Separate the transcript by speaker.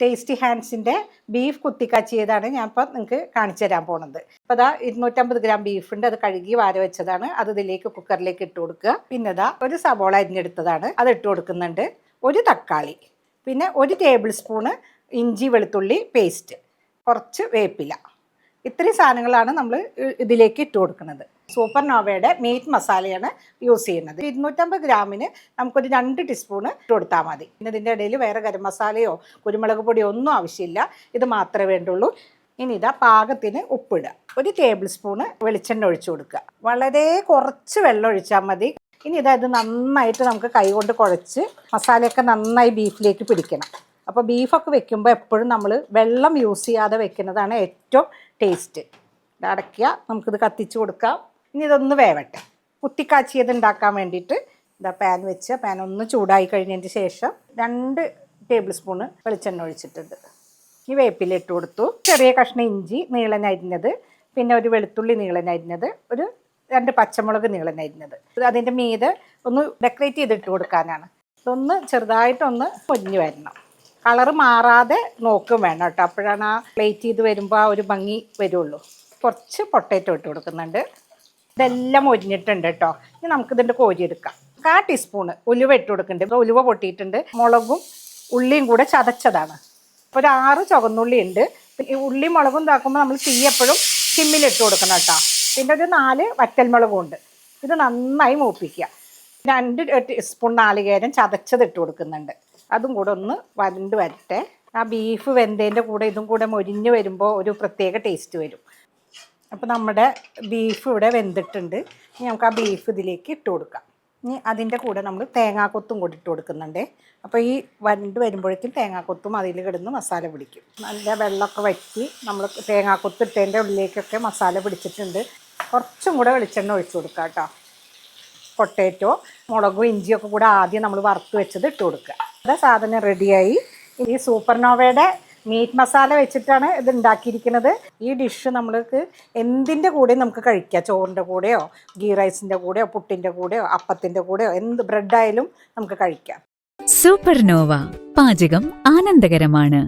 Speaker 1: Tasty ഹാൻഡ്സിന്റെ beef കുത്തിക്കാച്ചിയതാണ് ഞാൻ ഇപ്പോൾ നിങ്ങൾക്ക് കാണിച്ചു തരാൻ പോണത്. അപ്പോൾ അതാ ഇരുന്നൂറ്റമ്പത് ഗ്രാം ബീഫ് ഉണ്ട്. അത് കഴുകി വാര വെച്ചതാണ്. അത് ഇതിലേക്ക് കുക്കറിലേക്ക് ഇട്ട് കൊടുക്കുക. പിന്നെ ഇതാ ഒരു സബോള അരിഞ്ഞെടുത്തതാണ്. അത് ഇട്ട് കൊടുക്കുന്നുണ്ട്. ഒരു തക്കാളി. പിന്നെ ഒരു ടേബിൾ സ്പൂണ് ഇഞ്ചി വെളുത്തുള്ളി പേസ്റ്റ് കുറച്ച് വേപ്പില. ഇത്രയും സാധനങ്ങളാണ് നമ്മൾ ഇതിലേക്ക് ഇട്ട് കൊടുക്കുന്നത്. സൂപ്പർ നോവയുടെ മീറ്റ് മസാലയാണ് യൂസ് ചെയ്യുന്നത്. ഇരുന്നൂറ്റമ്പത് ഗ്രാമിന് നമുക്കൊരു രണ്ട് ടീസ്പൂണ് ഇട്ട് കൊടുത്താൽ മതി. ഇതിന്റെ ഇടയിൽ വേറെ ഗരം മസാലയോ കുരുമുളക് പൊടിയോ ഒന്നും ആവശ്യമില്ല. ഇത് മാത്രമേ വേണ്ടുള്ളൂ. ഇനി ഇതാ പാകത്തിന് ഉപ്പിടുക. ഒരു ടേബിൾ സ്പൂണ് വെളിച്ചെണ്ണ ഒഴിച്ചു കൊടുക്കുക. വളരെ കുറച്ച് വെള്ളം ഒഴിച്ചാൽ മതി. ഇനി ഇതാ ഇത് നന്നായിട്ട് നമുക്ക് കൈ കൊണ്ട് കുഴച്ച് മസാലയൊക്കെ നന്നായി ബീഫിലേക്ക് പിടിക്കണം. അപ്പോൾ ബീഫൊക്കെ വെക്കുമ്പോൾ എപ്പോഴും നമ്മൾ വെള്ളം യൂസ് ചെയ്യാതെ വെക്കുന്നതാണ് ഏറ്റവും ടേസ്റ്റ് അടയ്ക്കുക നമുക്കിത് കത്തിച്ച് കൊടുക്കാം. ഇനി ഇതൊന്ന് വേവട്ടെ. കുത്തിക്കാച്ചിയത് ഉണ്ടാക്കാൻ വേണ്ടിയിട്ട് ഇതാ പാൻ വെച്ച് പാൻ ഒന്ന് ചൂടായി കഴിഞ്ഞതിന് ശേഷം രണ്ട് ടേബിൾ സ്പൂണ് വെളിച്ചെണ്ണ ഒഴിച്ചിട്ടുണ്ട്. ഈ വേപ്പില ഇട്ട് കൊടുത്തു. ചെറിയ കഷ്ണം ഇഞ്ചി നീളനരിഞ്ഞത് പിന്നെ ഒരു വെളുത്തുള്ളി നീളനരിഞ്ഞത് ഒരു രണ്ട് പച്ചമുളക് നീളനരിഞ്ഞത് അതിന്റെ മീത് ഒന്ന് ഡെക്കറേറ്റ് ചെയ്തിട്ട് കൊടുക്കാനാണ്. ഇതൊന്ന് ചെറുതായിട്ടൊന്ന് പൊഞ്ഞു വരണം. കളറ് മാറാതെ നോക്കും വേണം കേട്ടോ. അപ്പോഴാണ് ആ പ്ലേറ്റ് ചെയ്ത് വരുമ്പോൾ ആ ഒരു ഭംഗി വരുള്ളൂ. കുറച്ച് പൊട്ടേറ്റോ ഇട്ട് കൊടുക്കുന്നുണ്ട്. ഇതെല്ലാം ഒരിഞ്ഞിട്ടുണ്ട് കേട്ടോ. ഇനി നമുക്കിതിന്റെ കോരിയെടുക്കാം കാ ടീസ്പൂണ് ഉലുവ ഇട്ട് കൊടുക്കുന്നുണ്ട്. ഉലുവ പൊട്ടിയിട്ടുണ്ട്. മുളകും ഉള്ളിയും കൂടെ ചതച്ചതാണ്. അപ്പോൾ ഒരു ആറ് ചുവന്നുള്ളി ഉണ്ട്. ഈ ഉള്ളി മുളകും ഇതാക്കുമ്പോൾ നമ്മൾ തീ എപ്പോഴും ചിമ്മിലിട്ട് കൊടുക്കണം കേട്ടോ. പിന്നെ ഒരു നാല് വറ്റൽമുളകും ഉണ്ട്. ഇത് നന്നായി മൂപ്പിക്കുക. രണ്ട് ടീസ്പൂൺ നാളികേരം ചതച്ചത് ഇട്ട് കൊടുക്കുന്നുണ്ട്. അതും കൂടെ ഒന്ന് വരണ്ട് വരട്ടെ. ആ ബീഫ് വെന്തേന്റെ കൂടെ ഇതും കൂടെ മൊരിഞ്ഞ് വരുമ്പോൾ ഒരു പ്രത്യേക ടേസ്റ്റ് വരും. അപ്പോൾ നമ്മുടെ ബീഫ് ഇവിടെ വെന്തിട്ടുണ്ട്. ഇനി നമുക്ക് ആ ബീഫ് ഇതിലേക്ക് ഇട്ട് കൊടുക്കാം. ഇനി അതിന്റെ കൂടെ നമ്മൾ തേങ്ങാക്കൊത്തും കൂടി ഇട്ട് കൊടുക്കുന്നുണ്ട്. അപ്പോൾ ഈ വരണ്ട് വരുമ്പോഴേക്കും തേങ്ങാക്കൊത്തും അതിൽ കിടന്ന് മസാല പിടിക്കും. നല്ല വെള്ളമൊക്കെ വറ്റി നമ്മൾ തേങ്ങാക്കൊത്ത് ഇട്ടതിന്റെ ഉള്ളിലേക്കൊക്കെ മസാല പിടിച്ചിട്ടുണ്ട്. കുറച്ചും കൂടെ വെളിച്ചെണ്ണ ഒഴിച്ചു കൊടുക്കാം കേട്ടോ പൊട്ടേറ്റോ മുളകും ഇഞ്ചിയൊക്കെ കൂടെ ആദ്യം നമ്മൾ വറുത്ത് വെച്ചത് ഇട്ട് കൊടുക്കുക. സാധനം റെഡിയായി ഈ സൂപ്പർനോവയുടെ മീറ്റ് മസാല വെച്ചിട്ടാണ് ഇത് ഉണ്ടാക്കിയിരിക്കുന്നത്. ഈ ഡിഷ് നമ്മൾക്ക് എന്തിന്റെ കൂടെയും നമുക്ക് കഴിക്കാം. ചോറിന്റെ കൂടെയോ ഗീ റൈസിന്റെ കൂടെയോ പുട്ടിന്റെ കൂടെയോ അപ്പത്തിന്റെ കൂടെയോ എന്ത് ബ്രെഡായാലും നമുക്ക് കഴിക്കാം.
Speaker 2: സൂപ്പർനോവ പാചകം ആനന്ദകരമാണ്.